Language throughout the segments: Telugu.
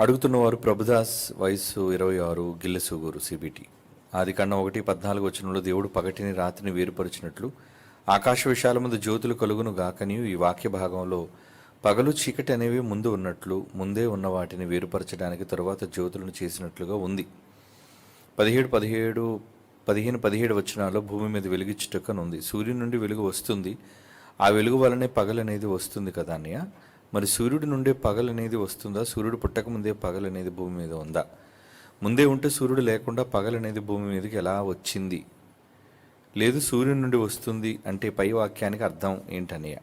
అడుగుతున్నవారు ప్రభుదాస్ వయస్సు ఇరవై ఆరు గిల్లెసూగూరు సిబిటి ఆది కన్నా ఒకటి పద్నాలుగు వచనంలో దేవుడు పగటిని రాత్రిని వేరుపరిచినట్లు ఆకాశ విషయాల ముందు జ్యోతులు కలుగును గాకని ఈ వాక్య భాగంలో పగలు చీకటి అనేవి ముందు ఉన్నట్లు ముందే ఉన్న వాటిని వేరుపరచడానికి తరువాత జ్యోతులను చేసినట్లుగా ఉంది. పదిహేడు పదిహేడు పదిహేను పదిహేడు వచనాల్లో భూమి మీద వెలుగిచ్చుటక్కనుంది సూర్యుని నుండి వెలుగు వస్తుంది. ఆ వెలుగు వలనే పగలనేది వస్తుంది కదా అన్నయ్య? మరి సూర్యుడి నుండే పగలు అనేది వస్తుందా? సూర్యుడు పుట్టక ముందే పగలు అనేది భూమి మీద ఉందా? ముందే ఉంటే సూర్యుడు లేకుండా పగలు అనేది భూమి మీదకి ఎలా వచ్చింది? లేదు సూర్యుడి నుండి వస్తుంది అంటే పై వాక్యానికి అర్థం ఏంటన్నయ్య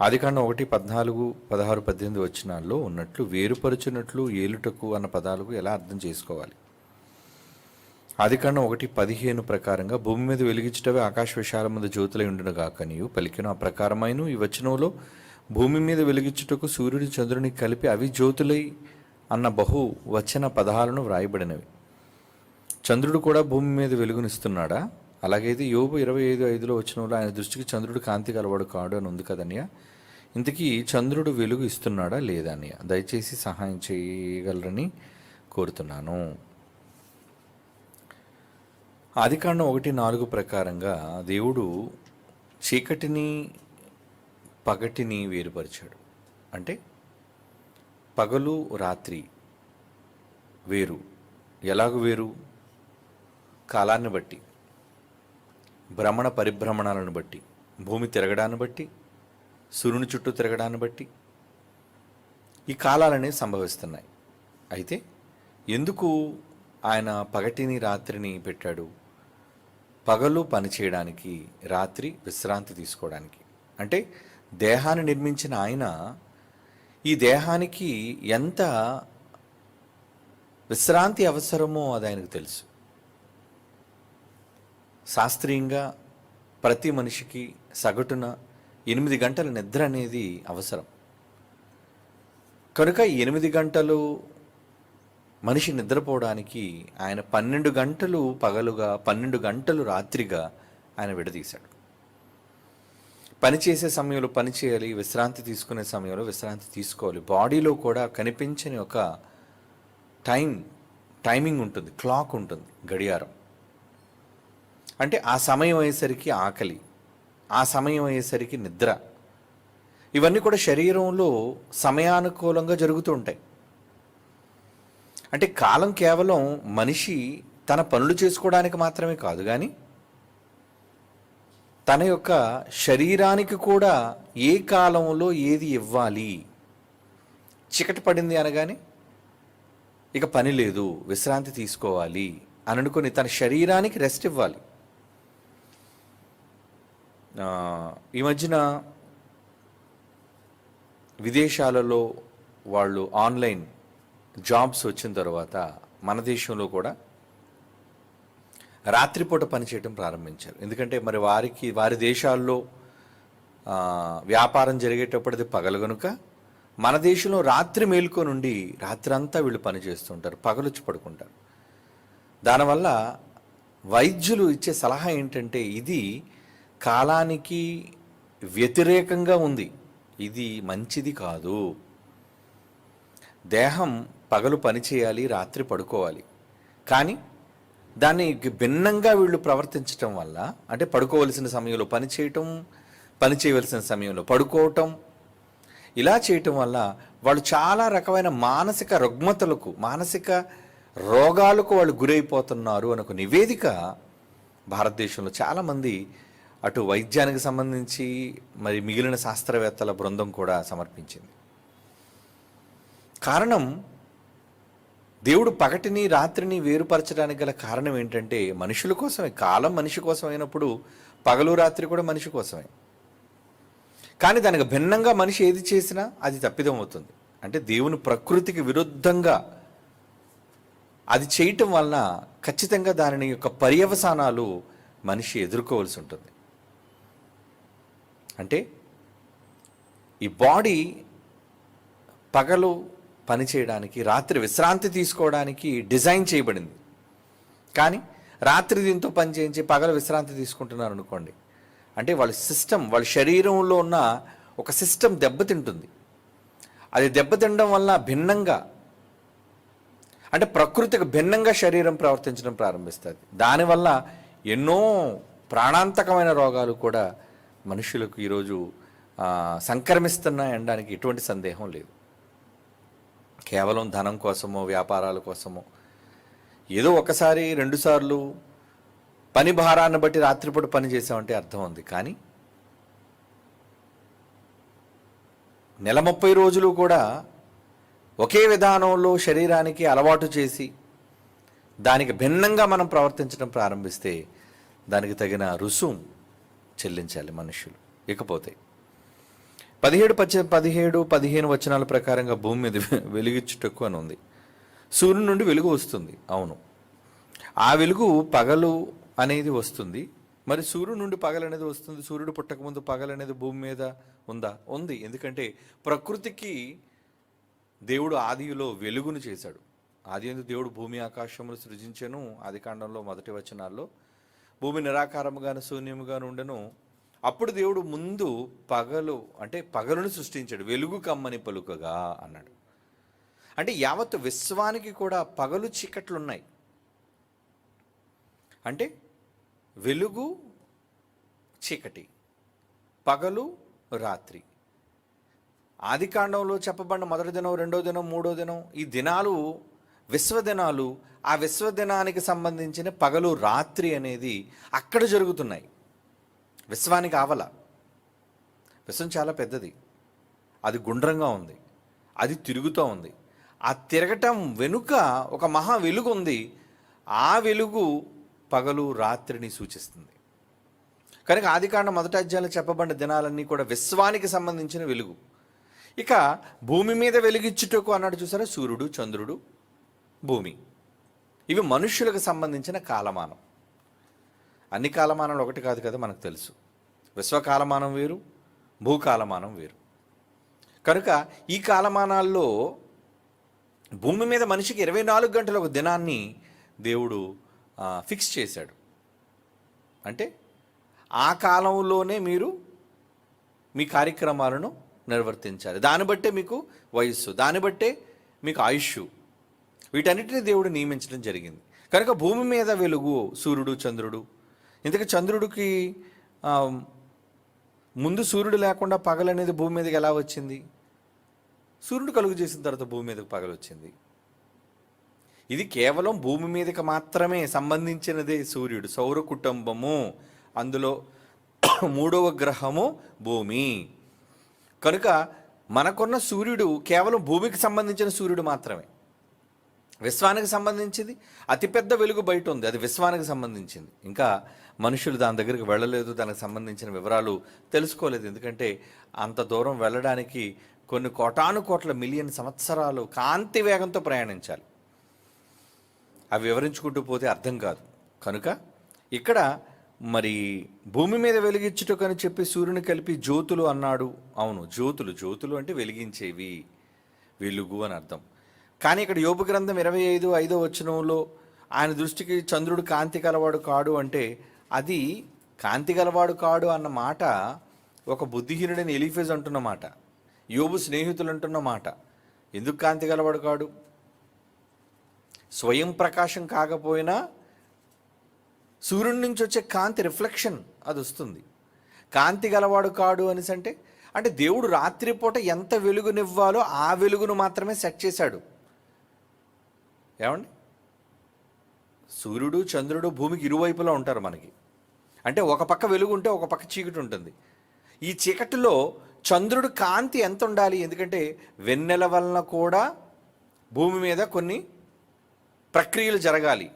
ఆదికాండం ఒకటి పద్నాలుగు పదహారు పద్దెనిమిది వచనాల్లో ఉన్నట్లు వేరుపరుచున్నట్లు ఏలుటకు అన్న పదాలకు ఎలా అర్థం చేసుకోవాలి? ఆదికాండం ఒకటి పదిహేను ప్రకారంగా భూమి మీద వెలిగించటవే ఆకాశ విశాల మీద జ్యోతులై ఉండును గాకనియు పలికిన ఆ ప్రకారమైన ఈ వచనంలో భూమి మీద వెలిగించుటకు సూర్యుడి చంద్రుని కలిపి అవి జ్యోతులై అన్న బహు వచన పదాలను వ్రాయబడినవి. చంద్రుడు కూడా భూమి మీద వెలుగునిస్తున్నాడా? అలాగైతే యోబు ఇరవై ఐదు ఐదులో వచ్చినప్పుడు ఆయన దృష్టికి చంద్రుడు కాంతి కలవాడు కాడు అని ఉంది కదన్య ఇంతకీ చంద్రుడు వెలుగు ఇస్తున్నాడా లేదా అన్నయ్య? దయచేసి సహాయం చేయగలరని కోరుతున్నాను. ఆదికాండం ఒకటి నాలుగు ప్రకారంగా దేవుడు చీకటిని పగటిని వేరుపరిచాడు. అంటే పగలు రాత్రి వేరు. ఎలాగ వేరు? కాలాన్ని బట్టి భ్రమణ పరిభ్రమణాలను బట్టి భూమి తిరగడాన్ని బట్టి సూర్యుని చుట్టూ తిరగడాన్ని బట్టి ఈ కాలాలనేవి సంభవిస్తున్నాయి. అయితే ఎందుకు ఆయన పగటిని రాత్రిని పెట్టాడు? పగలు పని చేయడానికి రాత్రి విశ్రాంతి తీసుకోవడానికి. అంటే దేహాన్ని నిర్మించిన ఆయన ఈ దేహానికి ఎంత విశ్రాంతి అవసరమో అది ఆయనకు తెలుసు. శాస్త్రీయంగా ప్రతి మనిషికి సగటున ఎనిమిది గంటల నిద్ర అనేది అవసరం. కనుక ఎనిమిది గంటలు మనిషి నిద్రపోవడానికి ఆయన పన్నెండు గంటలు పగలుగా పన్నెండు గంటలు రాత్రిగా ఆయన విడదీశాడు. పని చేసే సమయంలో పని చేయాలి విశ్రాంతి తీసుకునే సమయంలో విశ్రాంతి తీసుకోవాలి. బాడీలో కూడా కనిపించని ఒక టైం టైమింగ్ ఉంటుంది క్లాక్ ఉంటుంది గడియారం. అంటే ఆ సమయం అయ్యేసరికి ఆకలి ఆ సమయం అయ్యేసరికి నిద్ర. ఇవన్నీ కూడా శరీరంలో సమయానుకూలంగా జరుగుతూ ఉంటాయి. అంటే కాలం కేవలం మనిషి తన పనులు చేసుకోవడానికి మాత్రమే కాదు కానీ తన యొక్క శరీరానికి కూడా ఏ కాలంలో ఏది ఇవ్వాలి? చికటి పడింది అనగానే ఇక పని లేదు విశ్రాంతి తీసుకోవాలి అని అనుకుని తన శరీరానికి రెస్ట్ ఇవ్వాలి. ఈ మధ్యన విదేశాలలో వాళ్ళు ఆన్లైన్ జాబ్స్ వచ్చిన తర్వాత మన దేశంలో కూడా రాత్రిపూట పనిచేయడం ప్రారంభించారు. ఎందుకంటే మరి వారికి వారి దేశాల్లో వ్యాపారం జరిగేటప్పుడు అది పగలు కనుక మన దేశంలో రాత్రి మేల్కొనుండి రాత్రంతా వీళ్ళు పని చేస్తుంటారు పగలొచ్చి పడుకుంటారు. దానివల్ల వైద్యులు ఇచ్చే సలహా ఏంటంటే ఇది కాలానికి వ్యతిరేకంగా ఉంది. ఇది మంచిది కాదు. దేహం పగలు పని చేయాలి రాత్రి పడుకోవాలి. కానీ దాన్ని భిన్నంగా వీళ్ళు ప్రవర్తించటం వల్ల అంటే పడుకోవలసిన సమయంలో పని చేయటం పని చేయవలసిన సమయంలో పడుకోవటం ఇలా చేయటం వల్ల వాళ్ళు చాలా రకమైన మానసిక రుగ్మతలకు మానసిక రోగాలకు వాళ్ళు గురైపోతున్నారు అని ఒక నివేదిక భారతదేశంలో చాలామంది అటు వైద్యానికి సంబంధించి మరి మిగిలిన శాస్త్రవేత్తల బృందం కూడా సమర్పించింది. కారణం దేవుడు పగటిని రాత్రిని వేరుపరచడానికి గల కారణం ఏంటంటే మనుషుల కోసమే. కాలం మనిషి కోసం అయినప్పుడు పగలు రాత్రి కూడా మనిషి కోసమే. కానీ దానికి భిన్నంగా మనిషి ఏది చేసినా అది తప్పిదం అవుతుంది. అంటే దేవుని ప్రకృతికి విరుద్ధంగా అది చేయటం వలన ఖచ్చితంగా దాని యొక్క పర్యవసానాలు మనిషి ఎదుర్కోవాల్సి ఉంటుంది. అంటే ఈ బాడీ పగలు పని చేయడానికి రాత్రి విశ్రాంతి తీసుకోవడానికి డిజైన్ చేయబడింది. కానీ రాత్రి దీంతో పని చేయించి పగలు విశ్రాంతి తీసుకుంటున్నారు అనుకోండి. అంటే వాళ్ళ సిస్టమ్ వాళ్ళ శరీరంలో ఉన్న ఒక సిస్టమ్ దెబ్బతింటుంది అది దెబ్బతినడం వల్ల భిన్నంగా అంటే ప్రకృతికి భిన్నంగా శరీరం ప్రవర్తించడం ప్రారంభిస్తుంది. దానివల్ల ఎన్నో ప్రాణాంతకమైన రోగాలు కూడా మనుషులకు ఈరోజు సంక్రమిస్తున్నాయి అనడానికి ఎటువంటి సందేహం లేదు. కేవలం ధనం కోసమో వ్యాపారాల కోసమో. ఏదో ఒకసారి రెండుసార్లు పని భారాన్ని బట్టి రాత్రిపూట పని చేసామంటే అర్థం ఉంది. కానీ నెల ముప్పై రోజులు కూడా ఒకే విధానంలో శరీరానికి అలవాటు చేసి దానికి భిన్నంగా మనం ప్రవర్తించడం ప్రారంభిస్తే దానికి తగిన రుసుం చెల్లించాలి మనుషులు. ఇకపోతే పదిహేడు పచ్చ పదిహేడు పదిహేను వచనాల ప్రకారంగా భూమి మీద వెలిగించుటకు అని ఉంది. సూర్యుని నుండి వెలుగు వస్తుంది. అవును. ఆ వెలుగు పగలు అనేది వస్తుంది. మరి సూర్యుడు నుండి పగలు అనేది వస్తుంది. సూర్యుడు పుట్టకముందు పగలు అనేది భూమి మీద ఉందా? ఉంది. ఎందుకంటే ప్రకృతికి దేవుడు ఆదిలో వెలుగును చేశాడు. ఆది ఎందు దేవుడు భూమి ఆకాశములు సృజించను. ఆది కాండంలో మొదటి వచనాల్లో భూమి నిరాకారముగాను శూన్యముగాను ఉండెను. అప్పుడు దేవుడు ముందు పగలు అంటే పగలును సృష్టించాడు. వెలుగు కమ్మని పలుకగా అన్నాడు. అంటే యావత్ విశ్వానికి కూడా పగలు చీకట్లు ఉన్నాయి అంటే వెలుగు చీకటి పగలు రాత్రి. ఆది కాండంలో చెప్పబడిన మొదటి దినం రెండో దినం మూడో దినం ఈ దినాలు విశ్వదినాలు ఆ విశ్వదినానికి సంబంధించిన పగలు రాత్రి అనేది అక్కడ జరుగుతున్నాయి. విశ్వానికి ఆవల విశ్వం చాలా పెద్దది. అది గుండ్రంగా ఉంది. అది తిరుగుతూ ఉంది. ఆ తిరగటం వెనుక ఒక మహా వెలుగు ఉంది. ఆ వెలుగు పగలు రాత్రిని సూచిస్తుంది. కనుక ఆదికాండ మొదటి అధ్యాయంలో చెప్పబడిన దినాలన్నీ కూడా విశ్వానికి సంబంధించిన వెలుగు. ఇక భూమి మీద వెలుగిచ్చుటకు అన్నాడు చూసారా? సూర్యుడు చంద్రుడు భూమి. ఇవి మనుష్యులకు సంబంధించిన కాలమానం. అన్ని కాలమానాలు ఒకటి కాదు కదా మనకు తెలుసు. విశ్వకాలమానం వేరు భూకాలమానం వేరు. కనుక ఈ కాలమానాల్లో భూమి మీద మనిషికి ఇరవై నాలుగు గంటల ఒక దినాన్ని దేవుడు ఫిక్స్ చేశాడు. అంటే ఆ కాలంలోనే మీరు మీ కార్యక్రమాలను నిర్వర్తించాలి. దాన్ని బట్టే మీకు వయస్సు దాన్ని బట్టే మీకు ఆయుష్ వీటన్నిటిని దేవుడు నియమించడం జరిగింది. కనుక భూమి మీద వెలుగు సూర్యుడు చంద్రుడు ఇంతకు చంద్రుడికి ముందు సూర్యుడు లేకుండా పగలు అనేది భూమి మీదకి ఎలా వచ్చింది? సూర్యుడు కలుగు చేసిన తర్వాత భూమి మీదకి పగలు వచ్చింది. ఇది కేవలం భూమి మీదకి మాత్రమే సంబంధించినదే సూర్యుడు సౌర కుటుంబము. అందులో మూడవ గ్రహము భూమి. కనుక మనకున్న సూర్యుడు కేవలం భూమికి సంబంధించిన సూర్యుడు మాత్రమే. విశ్వానికి సంబంధించింది. అతిపెద్ద వెలుగు బయట ఉంది. అది విశ్వానికి సంబంధించింది. ఇంకా మనుషులు దాని దగ్గరికి వెళ్ళలేదు. దానికి సంబంధించిన వివరాలు తెలుసుకోలేదు. ఎందుకంటే అంత దూరం వెళ్ళడానికి కొన్ని కోటాను కోట్ల మిలియన్ సంవత్సరాలు కాంతి వేగంతో ప్రయాణించాలి. అవి వివరించుకుంటూ పోతే అర్థం కాదు. కనుక ఇక్కడ మరి భూమి మీద వెలిగించుటకని చెప్పి సూర్యుని కలిపి జ్యోతులు అన్నాడు. అవును జ్యోతులు. జ్యోతులు అంటే వెలిగించేవి. వెలుగు అని అర్థం. కానీ ఇక్కడ యోపు గ్రంథం ఇరవై ఐదు ఐదో వచనంలో ఆయన దృష్టికి చంద్రుడు కాంతి గలవాడు కాడు అంటే అది కాంతి గలవాడు కాడు అన్న మాట ఒక బుద్ధిహీనుడైన ఎలిఫేజ్ అంటున్న మాట యోబు స్నేహితులు అంటున్న మాట. ఎందుకు కాంతి గలవాడు కాడు? స్వయం ప్రకాశం కాకపోయినా సూర్యుడి నుంచి వచ్చే కాంతి రిఫ్లెక్షన్ అది వస్తుంది. కాంతి గలవాడు కాడు అనేసి అంటే అంటే దేవుడు రాత్రిపూట ఎంత వెలుగునివ్వాలో ఆ వెలుగును మాత్రమే సెట్ చేశాడు. ఏమండి? సూర్యుడు చంద్రుడు భూమికి ఇరువైపులా ఉంటారు మనకి. అంటే ఒక పక్క వెలుగు ఉంటే ఒక పక్క చీకటి ఉంటుంది. ఈ చీకటిలో చంద్రుడు కాంతి ఎంత ఉండాలి? ఎందుకంటే వెన్నెల వలన కూడా భూమి మీద కొన్ని ప్రక్రియలు జరగాలి.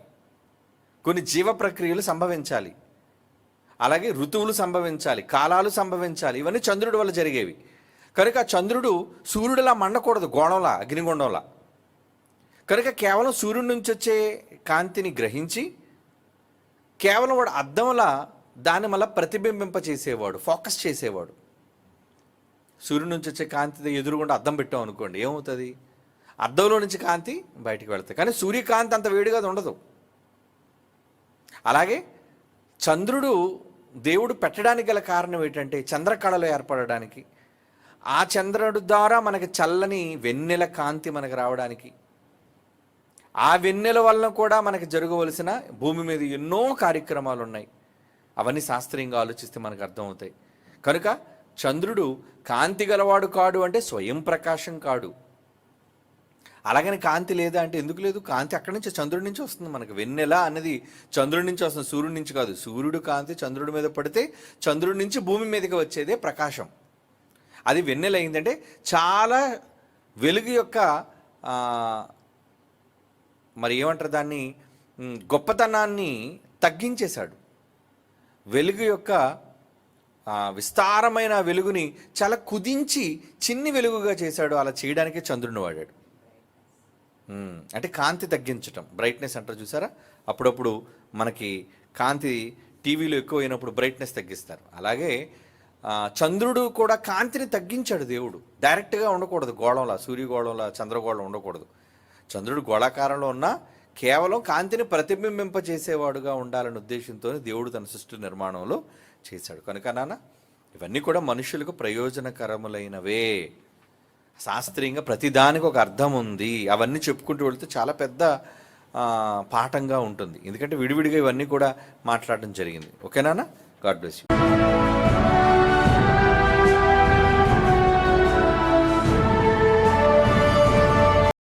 కొన్ని జీవ ప్రక్రియలు సంభవించాలి. అలాగే ఋతువులు సంభవించాలి కాలాలు సంభవించాలి. ఇవన్నీ చంద్రుడి వల్ల జరిగేవి. కనుక చంద్రుడు సూర్యుడిలా మండకూడదు గోళంలా అగ్నిగుండంలా. కనుక కేవలం సూర్యుడి నుంచి వచ్చే కాంతిని గ్రహించి కేవలం వాడు అద్దంలా దాన్ని మళ్ళీ ప్రతిబింబింప చేసేవాడు ఫోకస్ చేసేవాడు. సూర్యుడి నుంచి వచ్చే కాంతి ఎదురుగుండా అద్దం పెట్టాం అనుకోండి ఏమవుతుంది? అద్దంలో నుంచి కాంతి బయటికి వెళ్తాయి కానీ సూర్యకాంతి అంత వేడిగా అది ఉండదు. అలాగే చంద్రుడు దేవుడు పెట్టడానికి గల కారణం ఏంటంటే చంద్రకళలు ఏర్పడడానికి. ఆ చంద్రుడు ద్వారా మనకి చల్లని వెన్నెల కాంతి మనకు రావడానికి ఆ వెన్నెల వలన కూడా మనకి జరగవలసిన భూమి మీద ఎన్నో కార్యక్రమాలు ఉన్నాయి అవన్నీ శాస్త్రీయంగా ఆలోచిస్తే మనకు అర్థమవుతాయి. కనుక చంద్రుడు కాంతి గలవాడు కాడు అంటే స్వయం ప్రకాశం కాడు. అలాగని కాంతి లేదా అంటే ఎందుకు లేదు? కాంతి అక్కడి నుంచి చంద్రుడి నుంచి వస్తుంది మనకు. వెన్నెల అనేది చంద్రుడి నుంచి వస్తుంది సూర్యుడి నుంచి కాదు. సూర్యుడు కాంతి చంద్రుడి మీద పడితే చంద్రుడి నుంచి భూమి మీదకి వచ్చేదే ప్రకాశం. అది వెన్నెల అయిందంటే చాలా వెలుగు యొక్క మరి ఏమంటారు దాన్ని? గొప్పతనాన్ని తగ్గించేశాడు. వెలుగు యొక్క విస్తారమైన వెలుగుని చాలా కుదించి చిన్ని వెలుగుగా చేశాడు. అలా చేయడానికే చంద్రుడిని వాడాడు. అంటే కాంతి తగ్గించటం. బ్రైట్నెస్ అంటారు చూసారా? అప్పుడప్పుడు మనకి కాంతి టీవీలో ఎక్కువ అయినప్పుడు బ్రైట్నెస్ తగ్గిస్తారు. అలాగే చంద్రుడు కూడా కాంతిని తగ్గించాడు దేవుడు. డైరెక్ట్గా ఉండకూడదు గోళంలా సూర్యగోళంలా చంద్రగోళం ఉండకూడదు. చంద్రుడు గోళాకారంలో ఉన్నా కేవలం కాంతిని ప్రతిబింబింపజేసేవాడుగా ఉండాలనే ఉద్దేశంతో దేవుడు తన సృష్టి నిర్మాణంలో చేశాడు. కనుక నాన్న ఇవన్నీ కూడా మనుషులకు ప్రయోజనకరములైనవే. శాస్త్రీయంగా ప్రతిదానికి ఒక అర్థం ఉంది. అవన్నీ చెప్పుకుంటూ వెళ్తే చాలా పెద్ద పాఠంగా ఉంటుంది. ఎందుకంటే విడివిడిగా ఇవన్నీ కూడా మాట్లాడడం జరిగింది. ఓకేనా గాడ్ బ్లెస్ యూ.